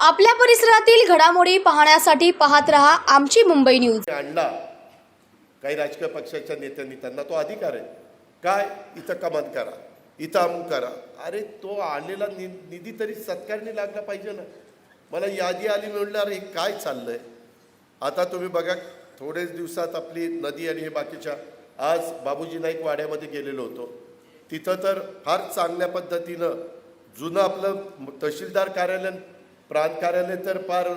आपल्या परिसरातील घडामोडी पाहण्यासाठी पाहत रहा आमची मुंबई न्यूज. आणला काही राजकीय पक्षाच्या नेत्यांनी त्यांना तो अधिकार आहे. काय? इथं कमान करा इथं अमुक करा. अरे तो आलेला नि निधी तरी सत्कारने लागला पाहिजे ना. मला यादी आली म्हणलं अरे हे काय चाललंय? आता तुम्ही बघा थोडेच दिवसात आपली नदी आणि हे बाकीच्या आज बाबूजी नाईक वाड्यामध्ये गेलेलो होतो. तिथं तर फार चांगल्या पद्धतीनं जुनं आपलं तहसीलदार कार्यालय प्रांत कार्यालय तर फार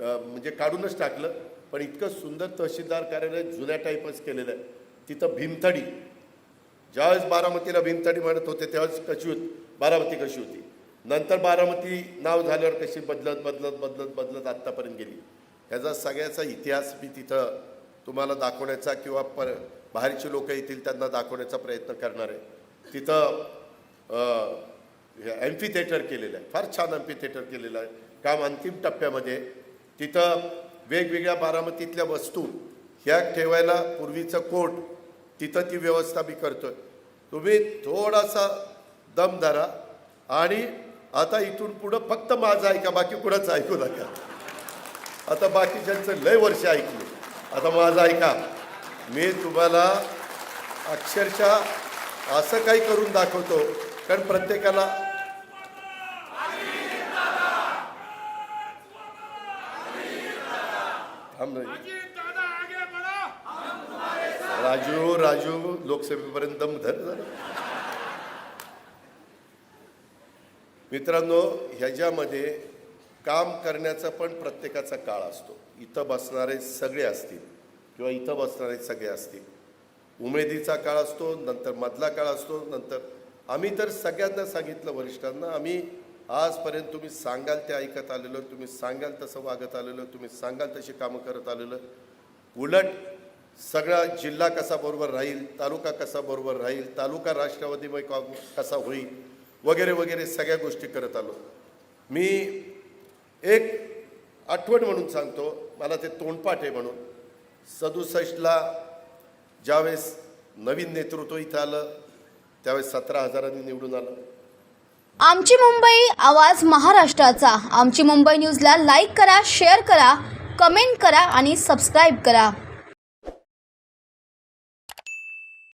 म्हणजे काढूनच टाकलं. पण इतकं सुंदर तहसीलदार कार्यालय जुन्या टाईपच केलेलं आहे. तिथं भीमथडी ज्यावेळेस बारामतीला भीमथडी म्हणत होते त्यावेळेस कशी होती? बारामती कशी होती? नंतर बारामती नाव झाल्यावर कशी बदलत बदलत बदलत बदलत आत्तापर्यंत गेली. ह्याचा सगळ्याचा इतिहास मी तिथं तुम्हाला दाखवण्याचा किंवा पर बाहेरचे लोक येतील त्यांना दाखवण्याचा प्रयत्न करणार. आहे तिथं एम्फी थिएटर केलेलं आहे. फार छान एम्फी थिएटर केलेलं आहे. काम अंतिम टप्प्यामध्ये. तिथं वेगवेगळ्या बारामतीतल्या वस्तू ह्या ठेवायला पूर्वीचं कोट तिथं ती व्यवस्था मी करतोय. तुम्ही थोडासा दम धरा आणि आता इथून पुढं फक्त माझं ऐका बाकी कुणाचं ऐकू नका. आता बाकीच्यांचं लय वर्ष ऐकलं. आता माझं ऐका. मी तुम्हाला अक्षरशः असं काही करून दाखवतो कारण प्रत्येकाला राजू राजू लोकसभेपर्यंत धर मित्रांनो ह्याच्यामध्ये काम करण्याचा पण प्रत्येकाचा काळ असतो. इथं बसणारे सगळे असतील किंवा इथं बसणारे सगळे असतील. उमेदीचा काळ असतो नंतर मधला काळ असतो नंतर आम्ही तर सगळ्यांना सांगितलं वरिष्ठांना आम्ही आजपर्यंत तुम्ही सांगाल ते ऐकत आलेलो तुम्ही सांगाल तसं वागत आलेलो तुम्ही सांगाल तशी कामं करत आलेलो. उलट सगळा जिल्हा कसा बरोबर राहील तालुका कसा बरोबर राहील तालुका राष्ट्रवादीमय कॉ कसा होईल वगैरे वगैरे सगळ्या गोष्टी करत आलो. मी एक आठवण म्हणून सांगतो. मला ते तोंडपाठ आहे म्हणून. सदुसष्टला ज्यावेळेस नवीन नेतृत्व इथं आलं त्यावेळेस सतरा हजारांनी निवडून आलं. आमची मुंबई आवाज महाराष्ट्राचा. आमची मुंबई न्यूजला लाईक करा शेअर करा कमेंट करा आणि सबस्क्राईब करा.